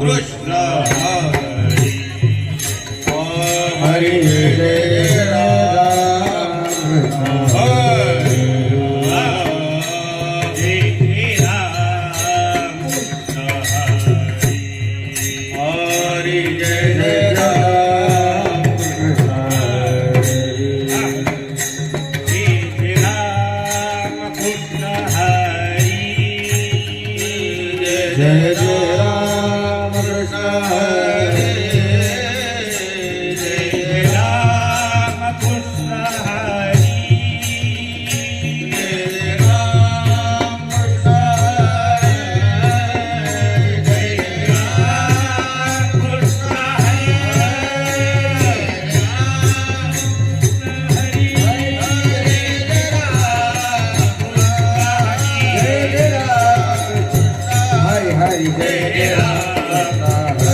કૃષ્ણ હરે હરે जय जय। Maria.